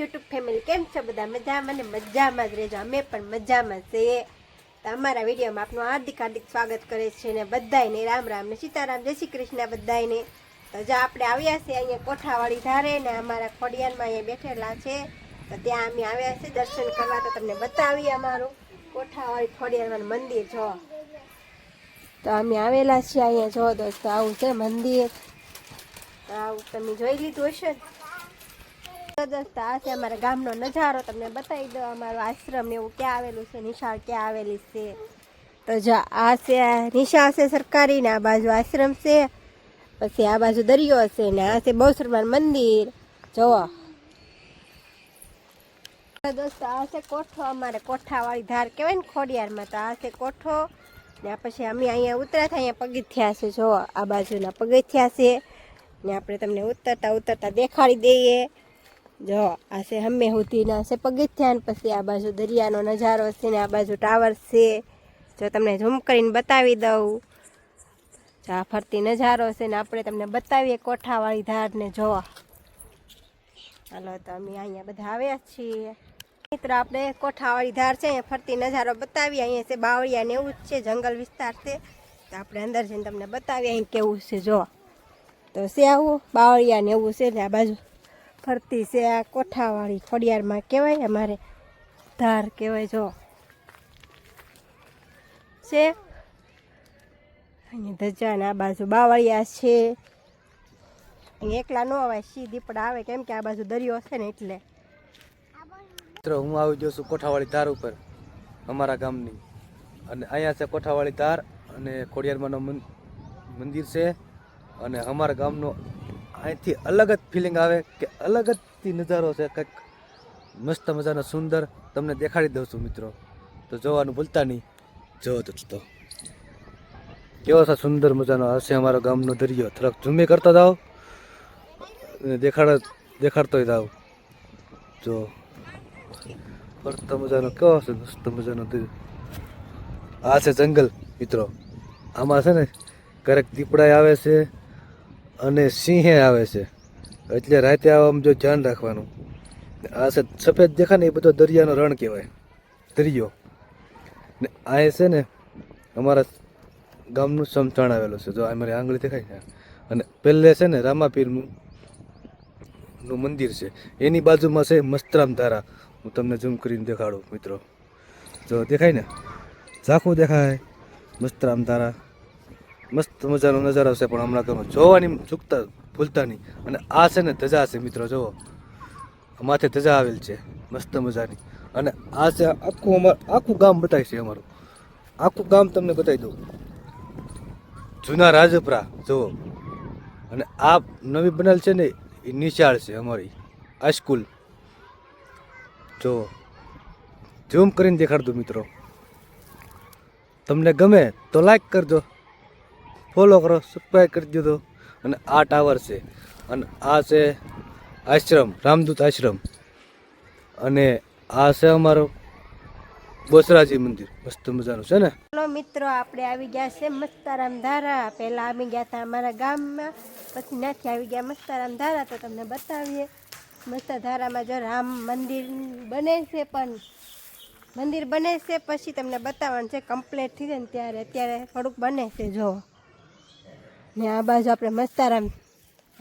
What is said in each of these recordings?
YouTube family કેમ છો બધા? મજામાં ને મજામાં જ રહેજો. અમે પણ મજામાં છીએ. તો અમારા વિડીયોમાં આપનું હાર્દિક હાર્દિક સ્વાગત કરે છે ને બધાયને. રામ રામ ને સીતારામ, જય શ્રી કૃષ્ણ બધાયને. તો જો આપણે આવ્યા છીએ અહીંયા કોઠાવાળી ધારે ને અમારા ખોડિયારમાં અહીંયા બેઠેલા છે. તો ત્યાં અમે આવ્યા છીએ દર્શન કરવા. તો તમને બતાવીએ અમારું કોઠાવાળી ખોડિયારમાં મંદિર, જો. તો અમે આવેલા છીએ અહીંયા, જો દોસ્તો, આવું છે મંદિર. આવું તમે જોઈ લીધું હશે. ને તો આ છે અમારા ગામનો નજારો. તમને બતાવી દો અમારો આશ્રમ એવું ક્યાં આવેલું છે, નિશાળ ક્યાં આવેલી છે. તો જો આ છે, નિશાળ છે સરકારી ને આ બાજુ આશ્રમ છે. પછી આ બાજુ દરિયો છે ને આ છે બહુસરમાન મંદિર. તો દોસ્તો આ છે કોઠો, અમારે કોઠાવાળી ધાર કહેવાય ને ખોડિયારમાં. તો આ છે કોઠો ને પછી અમે અહીંયા ઉતરાતા અહીંયા પગથિયા છે. જો આ બાજુના પગથિયા છે. ને આપણે તમને ઉતરતા ઉતરતા દેખાડી દઈએ. જો, આ છે હમે સુધીના છે પગથિયા ને પછી આ બાજુ દરિયાનો નજારો છે ને આ બાજુ ટાવર છે. જો તમને ઝૂમ કરીને બતાવી દઉં. જો, આ ફરતી નજારો છે ને આપણે તમને બતાવીએ કોઠાવાળી ધારને. જો, હાલો તો અમે અહીંયા બધા આવ્યા છીએ. મિત્રો, આપણે કોઠાવાળી ધાર છે, અહીંયા ફરતી નજારો બતાવીએ. અહીંયા છે બાવળિયા ને એવું જ છે, જંગલ વિસ્તાર છે. તો આપણે અંદર જઈને તમને બતાવીએ અહીં કેવું છે. જો, તો છે આવું બાવળિયા ને એવું છે ને આ બાજુ. ફરતી છે આ કોઠાવાળી ખોડિયારમાં કહેવાય અમારે ધાર કહેવાય, જો. છે? અહીંયા ધજા ને આ બાજુ બાવળિયા છે. અહીંયા એકલા ન અવાય સી દીપડા આવે કેમ કે આ બાજુ દરિયો છે ને એટલે. મિત્રો, હું આવી ગયો છું કોઠાવાળી ધાર ઉપર, અમારા ગામની. અને અહીંયા છે કોઠાવાળી ધાર અને ખોડિયારમાંનો મન- મંદિર છે. અને અમારા ગામનો અહીંથી અલગ જ ફિલિંગ આવે કે અલગ જ નજારો છે, કંઈક મસ્ત મજાનો સુંદર. તમને દેખાડી દઉં છું મિત્રો. તો જોવાનું ભૂલતા નહીં. જો દોસ્તો કેવો છે સુંદર મજાનો હશે અમારો ગામનો દરિયો. થોડાક ઝૂમી કરતા જાઓ. દેખાડ દેખાડતોય જાઓ. જો. મસ્ત મજાનો કેવો છે, મસ્ત મજાનો આ છે જંગલ, મિત્રો. આમાં છે ને, ક્યારેક દીપડા આવે છે. અને સિંહે આવે છે. એટલે રાતે આમ જો ધ્યાન રાખવાનું. આ છે સફેદ દેખાય ને એ બધો દરિયાનો રણ કહેવાય. દરિયો. ને આ છે ને અમારા ગામનું સમથાણ આવેલું છે. જો આ મારી આંગળી દેખાય છે. અને પહેલે છે ને રામાપીરનું, નું મંદિર છે. એની બાજુમાં છે મસ્તરામ ધારા. હું તમને ઝૂમ કરીને દેખાડું, મિત્રો. જો દેખાય ને? ઝાખું દેખાય. મસ્તરામ ધારા. મસ્ત મજાનો નજારો છે પણ હમણાં તમે જોવાની ચૂકતા ભૂલતા નહીં. અને આ છે ને ધજા છે મિત્રો, જુઓ. માથે ધજા આવેલ છે, મસ્ત મજાની. અને આ છે આખું અમાર, આખું ગામ બતાય છે અમારું. આખું ગામ તમને બતાવી દઉં. જૂના રાજપરા, જુઓ. અને આ નવી બનેલ છે ને, એ નિશાળ છે અમારી આ સ્કૂલ જો ઝૂમ કરીને દેખાડ દો મિત્રો. તમને ગમે તો લાઈક કરજો. ફોલો કરો સબસ્ક્રાઈબ કરી દીધો. અને આ ટાવર છે. અને આ છે આશ્રમ, રામદૂત આશ્રમ. અને આ છે અમારો બોસરાજી મંદિર. મસ્ત મજાનું છે ને? હેલો મિત્રો, આપણે આવી ગયા છે મસ્તારામ ધારા. પહેલા આવી ગયા હતા અમારા ગામમાં, પછી ત્યાંથી આવી ગયા મસ્તારામ ધારા. તો તમને બતાવીએ. મસ્ત ધારામાં જો રામ મંદિર બને છે પણ, મંદિર બને છે, પછી તમને બતાવવાનું છે કમ્પ્લીટ થઈ જાય ને ત્યારે. અત્યારે થોડુંક બને છે, જો. ને આ બાજુ આપણે મસ્તારામ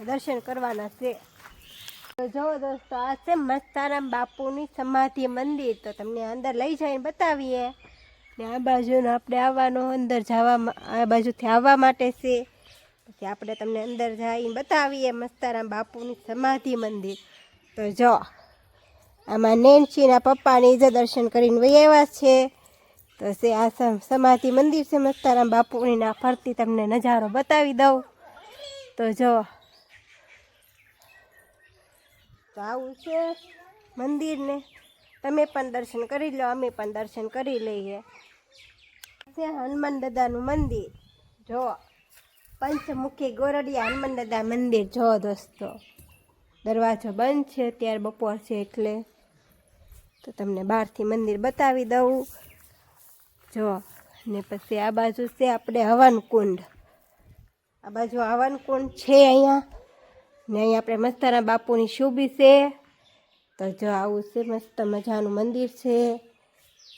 દર્શન કરવાના છે. તો જુઓ દોસ્તો, આ છે મસ્તારામ બાપુની સમાધિ મંદિર. તો તમને અંદર લઈ જઈને બતાવીએ. ને આ બાજુનો આપણે આવવાનો, અંદર જવા આ બાજુથી આવવા માટે છે. પછી આપણે તમને અંદર જઈને બતાવીએ મસ્તારામ બાપુની સમાધિ મંદિર. તો જો, આમાં નેનસીના પપ્પાની જે દર્શન કરીને વહી આવ્યા છે. તો છે આ સમાધિ મંદિર છે મસ્તારામ બાપુની ના ફરતી તમને નજારો બતાવી દઉં. તો જો. તો આવું છે મંદિરને. તમે પણ દર્શન કરી લો, અમે પણ દર્શન કરી લઈએ. છે હનુમાન દાદાનું મંદિર. જો. પંચમુખી ગોરડિયા હનુમાન દાદા મંદિર. જો દોસ્તો. દરવાજો બંધ છે, અત્યારે બપોર છે એટલે. તો તમને બહારથી મંદિર બતાવી દઉં. જો, ને પછી આ બાજુ છે આપણે હવન કુંડ આ બાજુ હવન કુંડ છે અહીંયા. ને અહીંયા આપણે મસ્તાના બાપુની શુભી છે. તો જો આવું છે, મસ્ત મજાનું મંદિર છે.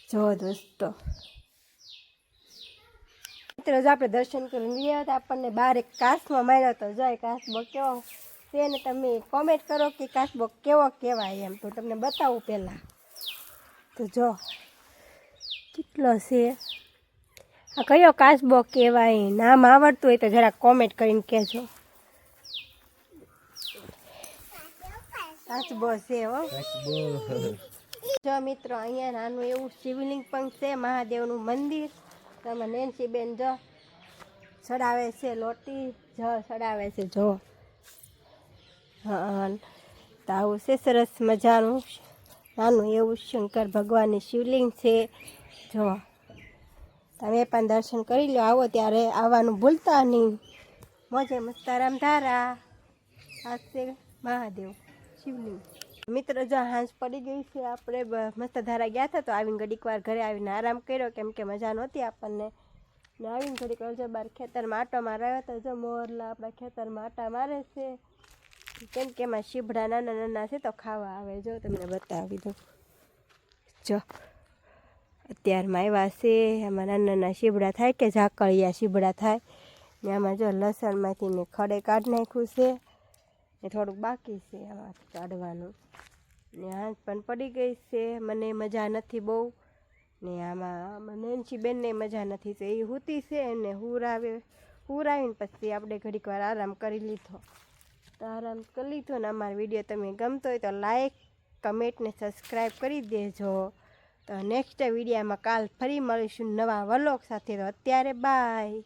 જો દોસ્તો. મિત્રો, જો આપણે દર્શન કરીને લઈએ તો આપણને બાર એક કાસમાં માર્યો તો જો એ કાસબો કેવો છે ને તમે કોમેન્ટ કરો કે કાસબો કેવો કહેવાય એમ. તો તમને બતાવું પહેલાં. તો જો કેટલો છે. આ કયો કાચબો કહેવાય? નામ આવડતું હોય તો જરા કોમેન્ટ કરીને કહેજો. કાચબો છે હો. જો મિત્રો અહીંયા નાનું એવું શિવલિંગ પણ છે મહાદેવનું મંદિર. તમે નેન્સીબેન જો ચડાવે છે લોટી જ ચડાવે છે જો. હા. તો આવું છે સરસ મજાનું. નાનું એવું શંકર ભગવાનની શિવલિંગ છે. જો, તમે પણ દર્શન કરી લો, આવો ત્યારે આવવાનું ભૂલતા નહીં. મોજે મસ્તારામ ધારા. આ મહાદેવ શિવલિંગ. મિત્રો, જો હાંસ પડી ગઈ છે, આપણે મસ્ત ધારા ગયા હતા, તો આવીને ઘડીક વાર ઘરે આવીને આરામ કર્યો, કેમ કે મજા નહોતી આપણને. ને આવીને ઘડીક વાર જો બાર ખેતરમાં આટો માર્યો તો જો મોરલા આપણા ખેતરમાં આટા મારે છે. કેમ કે એમાં શીભડા નાના નાના છે તો ખાવા આવે. જો, તમને બતાવી દઉં. જો, અત્યારમાં આવ્યા છે. આમાં નાના નાના શીભડા થાય કે ઝાકળિયા શીભડા થાય. ને આમાં જો લસણમાંથી મેં ખડે કાઢી નાખ્યું છે. ને થોડુંક બાકી છે આમાંથી કાઢવાનું. ને હાથ પણ પડી ગઈ છે. મને મજા નથી બહુ. ને આમાં નેન્સી બેનને મજા નથી તો એ હૂતી છે એને હુરાવે હુરાવીને પછી આપણે ઘડીક વાર આરામ કરી લીધો. તો આરામ કરી લીધો ને અમારો વીડિયો તમે ગમતો હોય તો લાઈક કમેન્ટ ને સબસ્ક્રાઈબ કરી દેજો. તો નેક્સ્ટ વિડીયામાં કાલ ફરી મળીશું નવા વલોગ સાથે. તો અત્યારે બાય